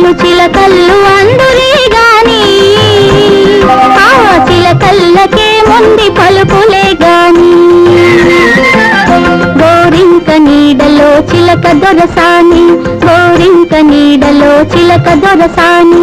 చిలకల్లు చిలకల్లు అందురే గాని. ఆ చిలకల్లకే ముంది పలుపులే గాని. గోరింక నీడలో చిలక దొరసాని గోరింక నీడలో చిలక దొరసాని.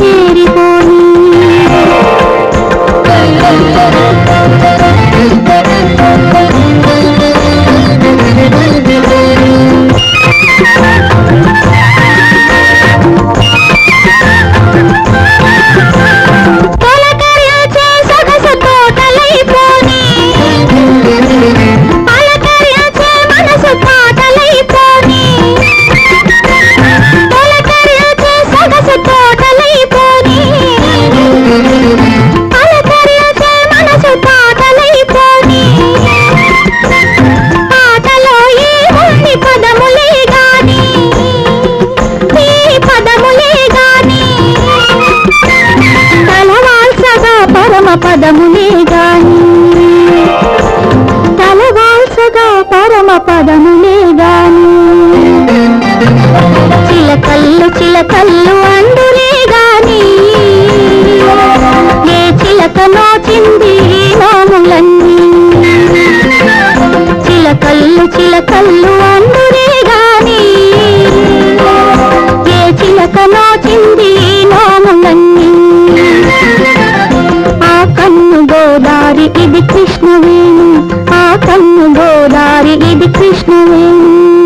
చేరిపోయి ప్రేమ పదములే గాని. తలవాల్సగా పరమ పదములే గాని. చిలకల్లు చిలకల్లు అందులే గాని. ఏ చిలక నోచింది నోములన్నీ. చిలకల్లు చిలకల్లు అందులే గాని. ఏ చిలక నోచింది ఇది కృష్ణవేణి ఆ కన్ను గోదారి ఇది కృష్ణవేణి.